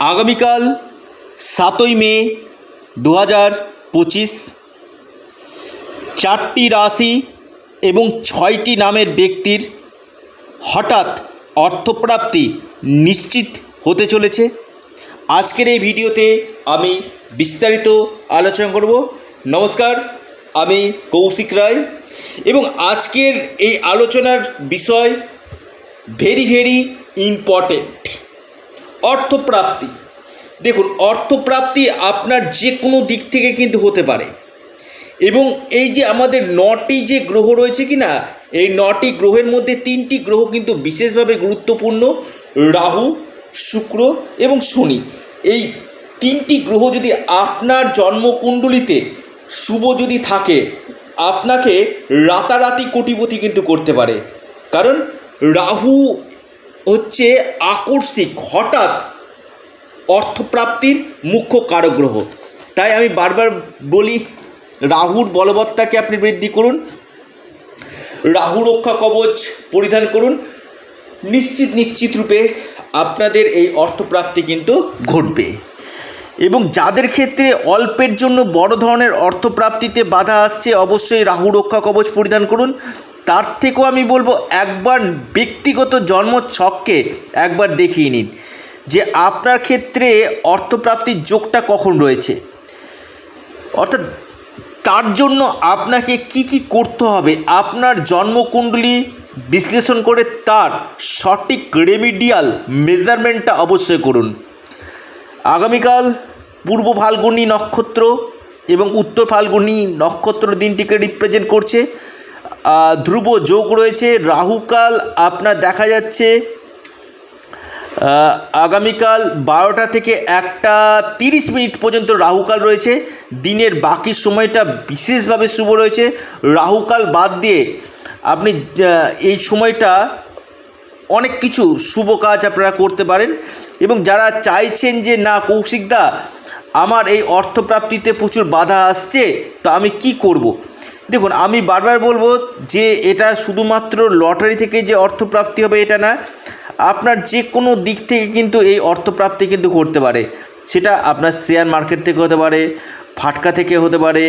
আগামীকাল সাতই মে দু হাজার পঁচিশ। চারটি রাশি এবং ছয়টি নামের ব্যক্তির হঠাৎ অর্থপ্রাপ্তি নিশ্চিত হতে চলেছে। আজকের এই ভিডিওতে আমি বিস্তারিত আলোচনা করব। নমস্কার, আমি কৌশিক রায় এবং আজকের এই আলোচনার বিষয় ভেরি ভেরি ইম্পর্টেন্ট। অর্থপ্রাপ্তি। দেখুন, অর্থপ্রাপ্তি আপনার যে কোনো দিক থেকে কিন্তু হতে পারে। এবং এই যে আমাদের নটি যে গ্রহ রয়েছে কি না এই নটি গ্রহের মধ্যে তিনটি গ্রহ কিন্তু বিশেষভাবে গুরুত্বপূর্ণ, রাহু, শুক্র এবং শনি। এই তিনটি গ্রহ যদি আপনার জন্মকুণ্ডলিতে শুভ যদি থাকে, আপনাকে রাতারাতি কোটিপতি কিন্তু করতে পারে। কারণ রাহু হচ্ছে আকস্মিক, হঠাৎ অর্থপ্রাপ্তির মুখ্য কারক গ্রহ তাই আমি বারবার বলি, রাহুর বলবত্তাকে আপনি বৃদ্ধি করুন, রাহু রক্ষা কবচ পরিধান করুন। নিশ্চিত নিশ্চিত রূপে আপনাদের এই অর্থপ্রাপ্তি কিন্তু ঘটবে। এবং যাদের ক্ষেত্রে অল্পের জন্য বড় ধরনের অর্থপ্রাপ্তিতে বাধা আসছে, অবশ্যই রাহু রক্ষা কবচ পরিধান করুন। তার থেকেও আমি বলব একবার ব্যক্তিগত জন্ম ছককে একবার দেখিয়ে নিন যে আপনার ক্ষেত্রে অর্থপ্রাপ্তির যোগটা কখন রয়েছে। অর্থাৎ তার জন্য আপনাকে কি কি করতে হবে, আপনার জন্মকুণ্ডলী বিশ্লেষণ করে তার সঠিক রেমিডিয়াল মেজারমেন্টটা অবশ্যই করুন। আগামীকাল পূর্ব ফাল্গুনী নক্ষত্র এবং উত্তর ফাল্গুনী নক্ষত্র দিনটিকে রিপ্রেজেন্ট করছে। ধ্রুব যোগ রয়েছে। রাহুকাল আপনার দেখা যাচ্ছে আগামীকাল বারোটা থেকে একটা তিরিশ মিনিট পর্যন্ত রাহুকাল রয়েছে। দিনের বাকি সময়টা বিশেষভাবে শুভ রয়েছে। রাহুকাল বাদ দিয়ে আপনি এই সময়টা অনেক কিছু শুভ কাজ আপনারা করতে পারেন। এবং যারা চাইছেন যে, না কৌশিকদা আমার এই অর্থপ্রাপ্তিতে প্রচুর বাধা আসছে, তো আমি কি করব। দেখুন, আমি বারবার বলব যে এটা শুধুমাত্র লটারি থেকে যে অর্থপ্রাপ্তি হবে এটা না, আপনার যে কোনো দিক থেকে কিন্তু এই অর্থপ্রাপ্তি কিন্তু করতে পারে। সেটা আপনার শেয়ার মার্কেট থেকে হতে পারে, ফাটকা থেকে হতে পারে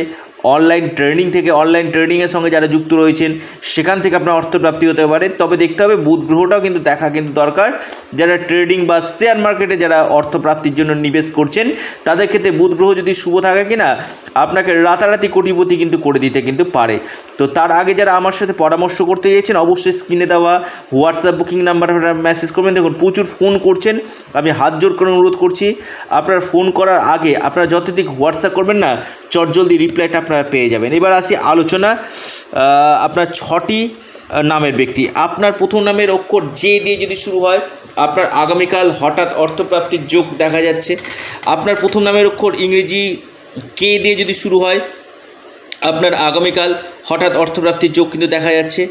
অনলাইন ট্রেনিং থেকে অনলাইন ট্রেনিংয়ের সঙ্গে যারা যুক্ত রয়েছেন, সেখান থেকে আপনার অর্থপ্রাপ্তি হতে পারে। তবে দেখতে হবে, বুধ গ্রহটাও কিন্তু দেখা কিন্তু দরকার। যারা ট্রেডিং বা শেয়ার মার্কেটে যারা অর্থপ্রাপ্তির জন্য নিবেশ করছেন, তাদের ক্ষেত্রে বুধ গ্রহ যদি শুভ থাকে কিনা, আপনাকে রাতারাতি কোটিপতি কিন্তু করে দিতে কিন্তু পারে। তো তার আগে যারা আমার সাথে পরামর্শ করতে চেয়েছেন অবশ্যই স্ক্রিনে দেওয়া হোয়াটসঅ্যাপ বুকিং নাম্বার মেসেজ করবেন। দেখুন, প্রচুর ফোন করছেন। আমি হাত জোর করে অনুরোধ করছি, আপনার ফোন করার আগে আপনারা যতদিক হোয়াটসঅ্যাপ করবেন না চটজলদি রিপ্লাইটা আপনারা পেয়ে যাবেন। এবার আসি আলোচনা আপনার ছটি নামের ব্যক্তি। আপনার প্রথম নামের অক্ষর জে দিয়ে যদি শুরু হয়, আপনার আগামীকাল হঠাৎ অর্থপ্রাপ্তির যোগ দেখা যাচ্ছে। আপনার প্রথম নামের অক্ষর ইংরেজি কে দিয়ে যদি শুরু হয়, আপনার আগামীকাল হঠাৎ অর্থপ্রাপ্তির যোগ কিন্তু দেখা যাচ্ছে।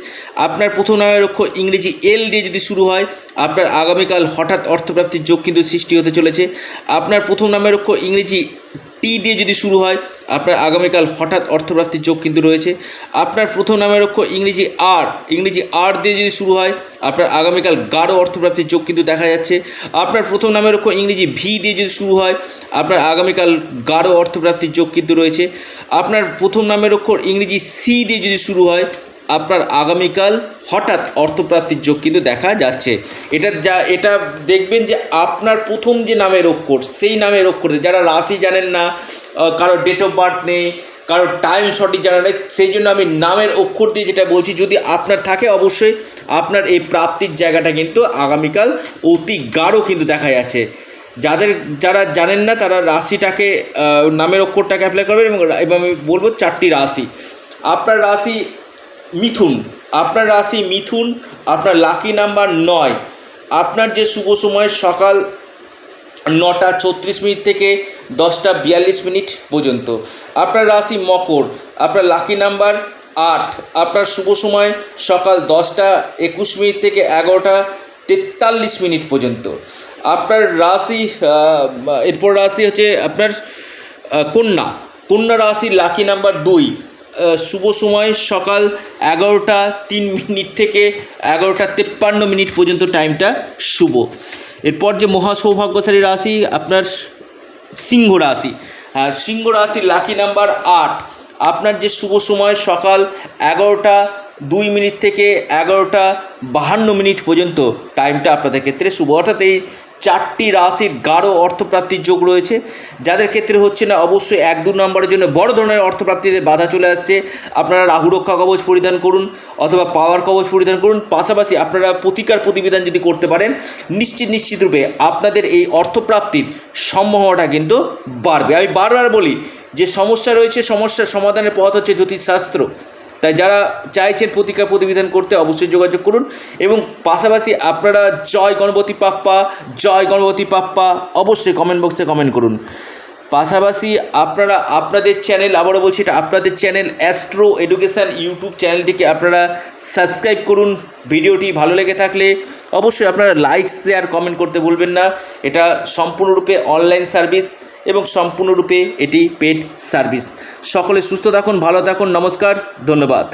আপনার প্রথম নামের অক্ষর ইংরেজি এল দিয়ে যদি শুরু হয়, আপনার আগামীকাল হঠাৎ অর্থপ্রাপ্তির যোগ কিন্তু সৃষ্টি হতে চলেছে। আপনার প্রথম নামের অক্ষর ইংরেজি টি দিয়ে যদি শুরু হয়, আপনার আগামীকাল হঠাৎ অর্থপ্রাপ্তির যোগ কিন্তু রয়েছে। আপনার প্রথম নামের অক্ষর ইংরেজি আর ইংরেজি আর দিয়ে যদি শুরু হয়, আপনার আগামীকাল গাঢ় অর্থপ্রাপ্তির যোগ কিন্তু দেখা যাচ্ছে। আপনার প্রথম নামের অক্ষর ইংরেজি ভি দিয়ে যদি শুরু হয়, আপনার আগামীকাল গাঢ় অর্থপ্রাপ্তির যোগ কিন্তু রয়েছে। আপনার প্রথম নামের অক্ষর ইংরেজি সি দিয়ে যদি শুরু হয় আপনার আগামীকাল হঠাৎ অর্থপ্রাপ্তির যোগ কিন্তু দেখা যাচ্ছে। এটা যা, এটা দেখবেন যে আপনার প্রথম যে নামের অক্ষর সেই নামের অক্ষর যারা রাশি জানেন না কারোর ডেট অফ বার্থ নেই, কারোর টাইম সঠিক জানা নেই, সেই জন্য আমি নামের অক্ষর দিয়ে যেটা বলছি, যদি আপনার থাকে অবশ্যই আপনার এই প্রাপ্তির জায়গাটা কিন্তু আগামীকাল অতি গাঢ় কিন্তু দেখা যাচ্ছে। যাদের, যারা জানেন না, তারা রাশিটাকে নামের অক্ষরটাকে অ্যাপ্লাই করবেন এবং আমি বলব চারটি রাশি। আপনার রাশি মিথুন। আপনার রাশি মিথুন, আপনার লাকি নাম্বার নয়। আপনার যে শুভ সময় সকাল নটা ছত্রিশ মিনিট থেকে দশটা বিয়াল্লিশ মিনিট পর্যন্ত। আপনার রাশি মকর, আপনার লাকি নাম্বার আট। আপনার শুভ সময় সকাল দশটা একুশ মিনিট থেকে এগারোটা তেতাল্লিশ মিনিট পর্যন্ত। আপনার রাশি এরপর রাশি হচ্ছে আপনার কন্যা। কন্যা রাশির লাকি নাম্বার দুই। শুভ সময়, সকাল এগারোটা তিন মিনিট থেকে এগারোটা তেপ্পান্ন মিনিট পর্যন্ত টাইমটা শুভ। এরপর যে মহা সৌভাগ্যশালী রাশি, আপনার সিংহ রাশি। আর সিংহ রাশি লাকি নাম্বার আট। আপনার যে শুভ সময়, সকাল এগারোটা দুই মিনিট থেকে এগারোটা বাহান্ন মিনিট পর্যন্ত টাইমটা আপনাদের ক্ষেত্রে শুভ। অর্থাৎ এই চারটি রাশির গাঢ় অর্থপ্রাপ্তির যোগ রয়েছে। যাদের ক্ষেত্রে হচ্ছে না, অবশ্যই এক দু নম্বরের জন্য বড় ধরনের অর্থপ্রাপ্তিতে বাধা চলে আসছে। আপনারা রাহু রক্ষা কবচ পরিধান করুন অথবা পাওয়ার কবচ পরিধান করুন। পাশাপাশি আপনারা প্রতিকার প্রতিবিধান যদি করতে পারেন, নিশ্চিত নিশ্চিত রূপে আপনাদের এই অর্থপ্রাপ্তির সম্ভাবনাটা কিন্তু বাড়বে। আমি বারবার বলি, যে সমস্যা রয়েছে, সমস্যার সমাধানের পথ হচ্ছে জ্যোতিষশাস্ত্র। তাই যারা চাইছেন প্রতিকার প্রতিবিধান করতে অবশ্যই যোগাযোগ করুন। এবং পাশাপাশি আপনারা জয় গণপতি পাপ্পা, জয় গণপতি পাপ্পা অবশ্যই কমেন্ট বক্সে কমেন্ট করুন। পাশাপাশি আপনারা, আপনাদের চ্যানেল আবারও বলছি এটা আপনাদের চ্যানেল অ্যাস্ট্রো এডুকেশান ইউটিউব চ্যানেলটিকে আপনারা সাবস্ক্রাইব করুন। ভিডিওটি ভালো লেগে থাকলে অবশ্যই আপনারা লাইক শেয়ার কমেন্ট করতে ভুলবেন না। এটা সম্পূর্ণরূপে অনলাইন সার্ভিস এবং সম্পূর্ণরূপে এটি পেড সার্ভিস। সকলে সুস্থ থাকুন ভালো থাকুন নমস্কার ধন্যবাদ।